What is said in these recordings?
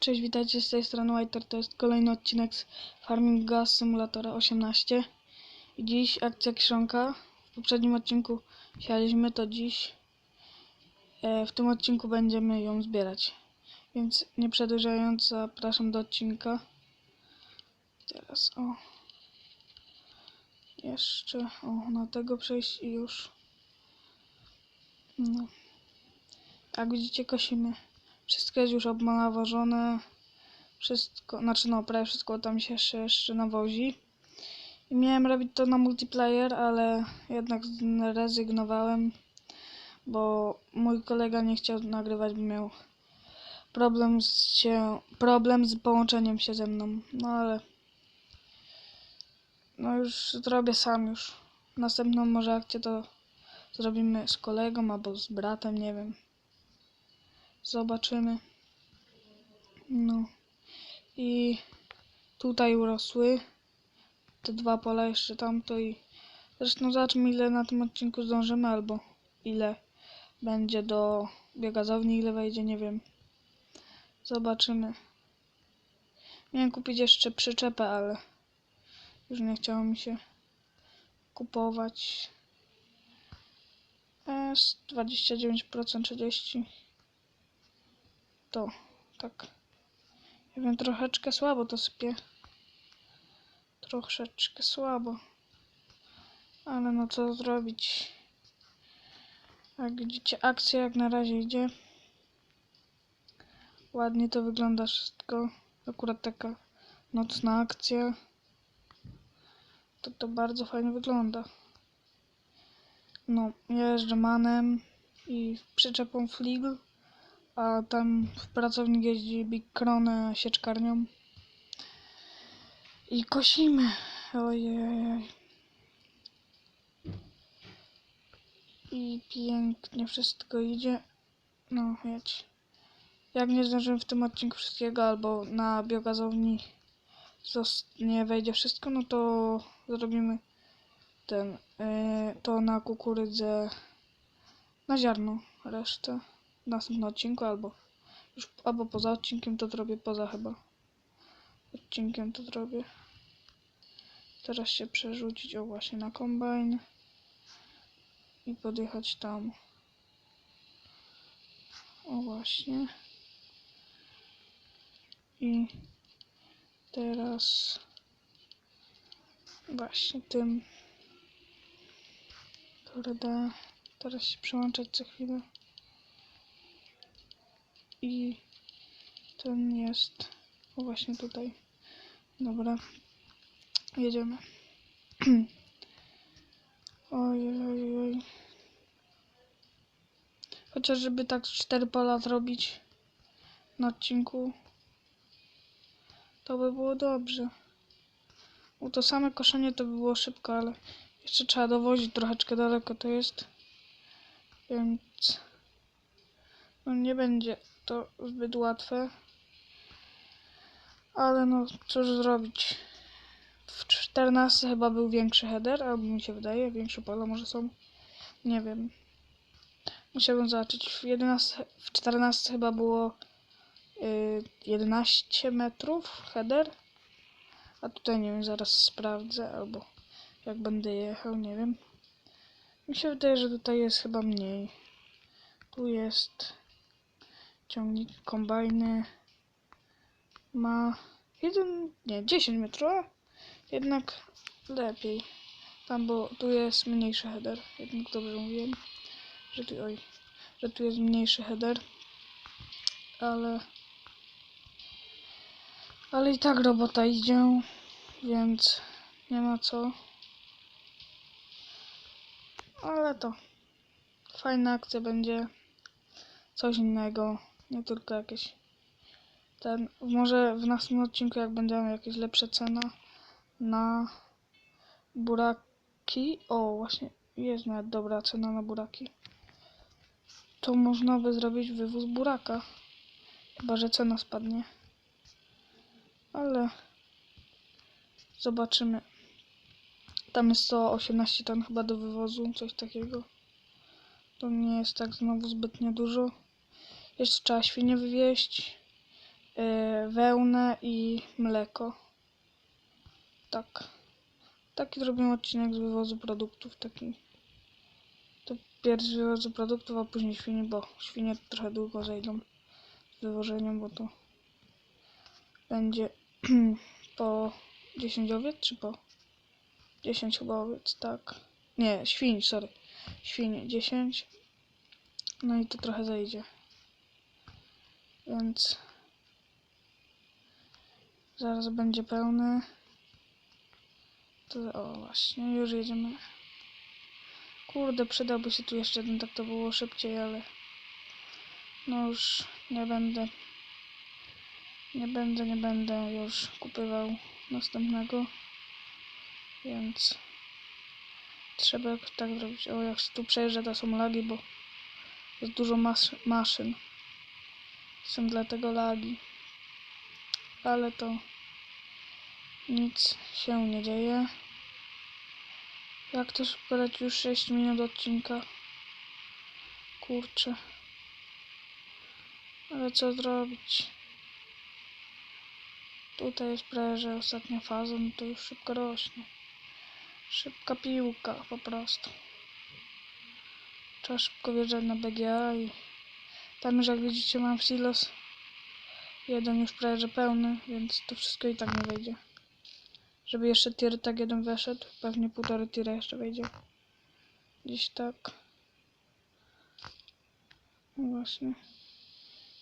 Cześć, witajcie z tej strony Whiter. To jest kolejny odcinek z Farming Gas Simulatora 18. I dziś akcja kiszonka. W poprzednim odcinku sialiśmy, to dziś e, w tym odcinku będziemy ją zbierać. Więc nie przedłużając, zapraszam do odcinka. Teraz o. Jeszcze o, na tego przejść i już. No. Jak widzicie, kosimy. Wszystko jest już obnawożone. Wszystko, znaczy no, prawie wszystko tam się jeszcze, jeszcze nawozi. I miałem robić to na multiplayer, ale jednak zrezygnowałem, bo mój kolega nie chciał nagrywać, bo miał problem z, się, problem z połączeniem się ze mną. No ale no już zrobię sam już. Następną może akcję to zrobimy z kolegą albo z bratem, nie wiem. Zobaczymy. No. I tutaj urosły te dwa pola jeszcze tamto i zresztą zobaczmy ile na tym odcinku zdążymy albo ile będzie do biogazowni, ile wejdzie, nie wiem. Zobaczymy. Miałem kupić jeszcze przyczepę, ale już nie chciało mi się kupować. S 29% 30 to tak. Ja wiem, troszeczkę słabo to sypie. Troszeczkę słabo. Ale no co zrobić? Jak widzicie, akcja jak na razie idzie. Ładnie to wygląda wszystko. Akurat taka nocna akcja. To to bardzo fajnie wygląda. No, jeżdżę manem i przyczepą Fligl a tam pracownik jeździ Big Kronę sieczkarnią. I kosimy. Ojej. I pięknie wszystko idzie. No, jedź. Jak nie zdążymy w tym odcinku wszystkiego, albo na biogazowni nie wejdzie wszystko, no to zrobimy ten, yy, to na kukurydzę, na ziarno resztę następnym odcinku, albo już albo poza odcinkiem to zrobię, poza chyba odcinkiem to zrobię. Teraz się przerzucić o właśnie na kombajn i podjechać tam. O właśnie. I teraz właśnie tym kurde teraz się przełączać co chwilę i ten jest o właśnie tutaj. Dobra. Jedziemy. ojej, ojej, oj. Chociaż żeby tak cztery pola zrobić na odcinku, to by było dobrze. Bo to same koszenie to by było szybko, ale jeszcze trzeba dowozić troszeczkę daleko to jest. Więc no nie będzie to zbyt łatwe. Ale no, cóż zrobić. W 14 chyba był większy header, albo mi się wydaje, większe pola może są. Nie wiem. Musiałbym zobaczyć. W 11, w 14 chyba było y, 11 metrów header. A tutaj nie wiem, zaraz sprawdzę, albo jak będę jechał, nie wiem. Mi się wydaje, że tutaj jest chyba mniej. Tu jest ciągnik kombajny ma jeden, nie, 10 metrów, jednak lepiej. Tam, bo tu jest mniejszy header, jednak dobrze mówiłem, że tu, oj, że tu jest mniejszy header, ale ale i tak robota idzie, więc nie ma co. Ale to fajna akcja będzie, coś innego nie tylko jakieś ten, może w następnym odcinku jak będą jakieś lepsze cena na buraki, o właśnie jest nawet dobra cena na buraki. To można by zrobić wywóz buraka. Chyba, że cena spadnie. Ale zobaczymy. Tam jest 118 ton chyba do wywozu, coś takiego. To nie jest tak znowu zbytnio dużo jeszcze trzeba świnie wywieźć. yy, wełnę i mleko. Tak. Taki zrobimy odcinek z wywozu produktów, taki. To pierw z wywozu produktów, a później świni, bo świnie trochę długo zejdą z wywożeniem, bo to będzie po 10 owiec, czy po 10 chyba owiec, tak. Nie, świń, sorry. Świnie 10. No i to trochę zejdzie. Więc zaraz będzie pełny. To, o właśnie, już jedziemy. Kurde, przydałby się tu jeszcze jeden, tak to było szybciej, ale no już nie będę. Nie będę, nie będę już kupywał następnego. Więc trzeba tak zrobić. O, jak się tu przejeżdża, to są lagi, bo jest dużo mas maszyn. Są dlatego lagi. Ale to nic się nie dzieje. Jak to szybko leci już 6 minut odcinka. Kurczę. Ale co zrobić? Tutaj jest prawie, że ostatnia faza, no to już szybko rośnie. Szybka piłka po prostu. Trzeba szybko wjeżdżać na BGA i tam już jak widzicie mam silos. Jeden już prawie, że pełny, więc to wszystko i tak nie wejdzie. Żeby jeszcze tier tak jeden weszedł, pewnie półtorej tira jeszcze wejdzie. Gdzieś tak. No właśnie.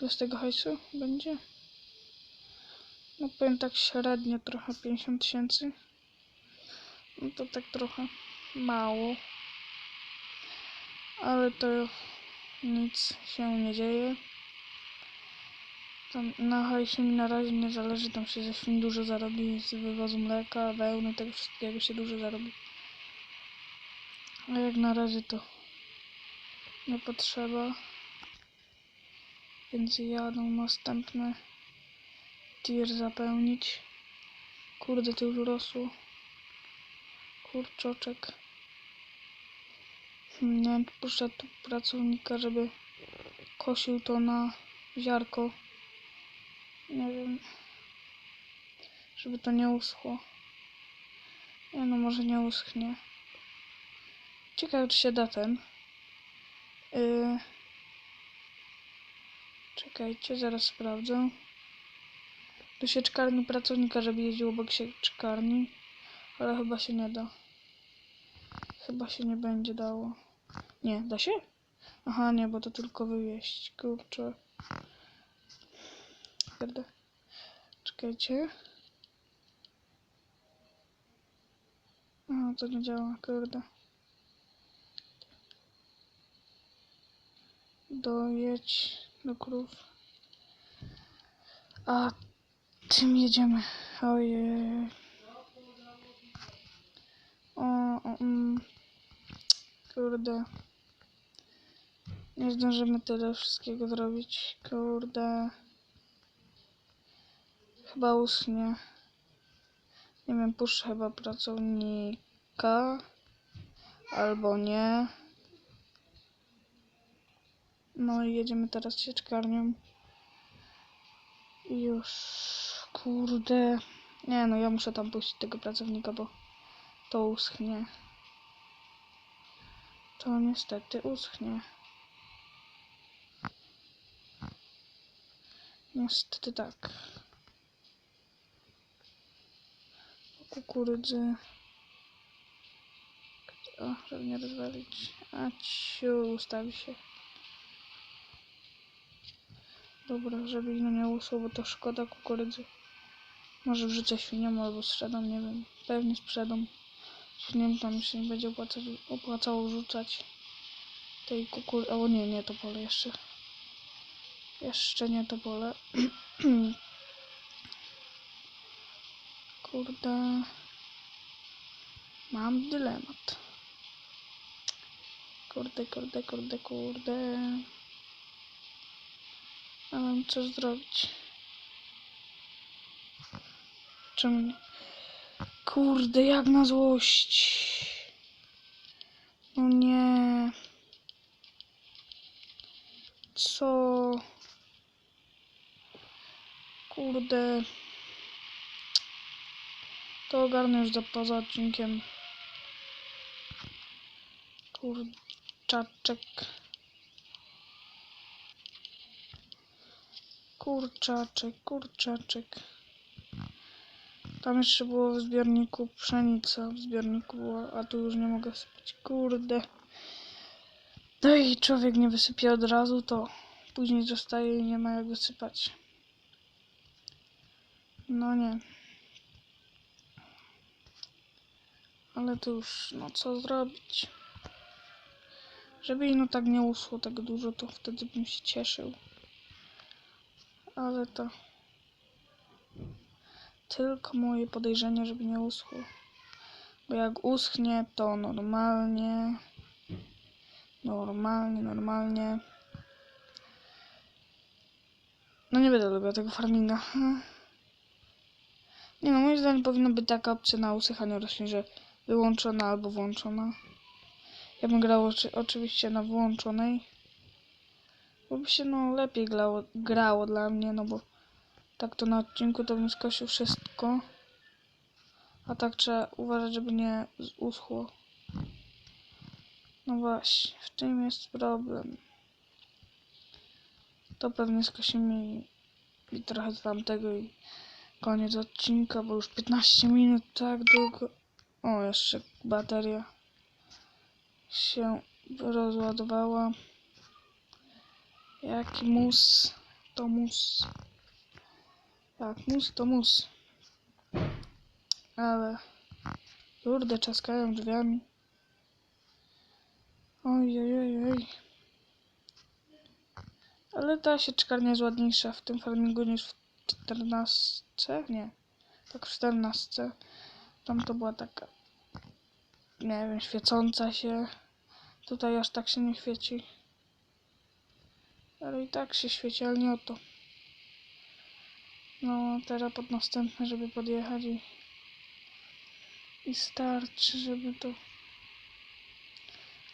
Ile z tego hajsu będzie? No powiem tak średnio trochę 50 tysięcy. No to tak trochę mało. Ale to nic się nie dzieje. Tam na hajsie mi na razie nie zależy, tam się ze świn dużo zarobi, z wywozu mleka, wełny, tego wszystkiego się dużo zarobi. A jak na razie to nie potrzeba. Więc jadą następne tier zapełnić. Kurde, to już rosło. Kurczoczek. Hmm, Nie wiem, czy poszedł tu pracownika, żeby kosił to na ziarko. Nie wiem. Żeby to nie uschło. Nie no, może nie uschnie. Ciekawe, czy się da ten. Yy... Czekajcie, zaraz sprawdzę. Do sieczkarni pracownika, żeby jeździł obok sieczkarni. Ale chyba się nie da. Chyba się nie będzie dało. Nie, da się? Aha, nie, bo to tylko wywieźć. Kurczę. Kurde. Czekajcie. Aha, to nie działa, kurde. Dojedź do krów. A tym jedziemy. Ojej. O, o, mm. Kurde. Nie zdążymy tyle wszystkiego zrobić. Kurde. Chyba uschnie. Nie wiem, puszczę chyba pracownika. Albo nie. No i jedziemy teraz sieczkarnią. I już. Kurde. Nie no, ja muszę tam puścić tego pracownika, bo to uschnie. To niestety uschnie. Niestety tak. Kukurydzy. O, żeby nie rozwalić. A ciu, ustawi się. Dobra, żeby ino nie usło, bo to szkoda kukurydzy. Może wrzucę świniom albo sprzedam, nie wiem. Pewnie sprzedam. Świniom tam się nie będzie opłacało rzucać tej kukurydzy. O nie, nie to pole jeszcze. Jeszcze nie to pole. Kurde. Mam dylemat. Kurde, kurde, kurde, kurde. Nie wiem co zrobić. Czemu nie? Kurde, jak na złość. No nie. Co? Kurde. To ogarnę już za poza odcinkiem. Kurczaczek. Kurczaczek, kurczaczek. Tam jeszcze było w zbiorniku pszenica. W zbiorniku była, a tu już nie mogę sypać. Kurde. No i człowiek nie wysypie od razu, to później zostaje i nie ma jak wysypać. No nie. Ale to już, no co zrobić? Żeby ino tak nie uschło tak dużo, to wtedy bym się cieszył. Ale to tylko moje podejrzenie, żeby nie uschło. Bo jak uschnie, to normalnie, normalnie, normalnie. No nie będę lubiła tego farminga. Nie no, moim zdaniem powinna być taka opcja na usychanie roślin, że wyłączona albo włączona. Ja bym grał oczy, oczywiście na włączonej. Bo by się no lepiej grało, grało dla mnie, no bo tak to na odcinku to bym wszystko. A tak trzeba uważać, żeby nie uschło. No właśnie, w tym jest problem. To pewnie skosimy i, i trochę tamtego i koniec odcinka, bo już 15 minut tak długo. O, jeszcze bateria się rozładowała. Jaki mus, to mus. Jak mus, to mus. Ale kurde, czaskają drzwiami. Oj, oj, oj, oj. Ale ta sieczkarnia jest ładniejsza w tym farmingu niż w 14. Nie, tak w 14. Tam to była taka, nie wiem, świecąca się. Tutaj aż tak się nie świeci. Ale i tak się świeci, ale nie o to. No, teraz pod następne, żeby podjechać i, i starczy, żeby to...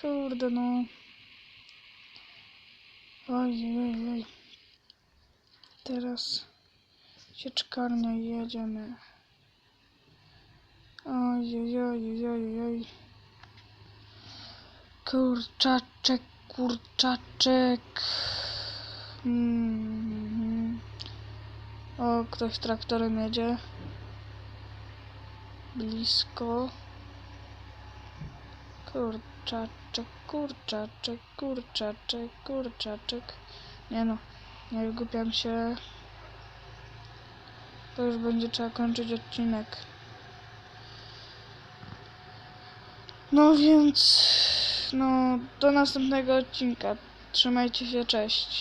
Kurde, no. Oj, oj. Teraz sieczkarnia jedziemy. Oj, oj, oj, oj. Kurczaczek, kurczaczek. Mhm. O, ktoś traktorem jedzie. Blisko. Kurczaczek, kurczaczek, kurczaczek, kurczaczek. Nie no, nie wygłupiam się. To już będzie trzeba kończyć odcinek. No więc, no, do następnego odcinka. Trzymajcie się, cześć.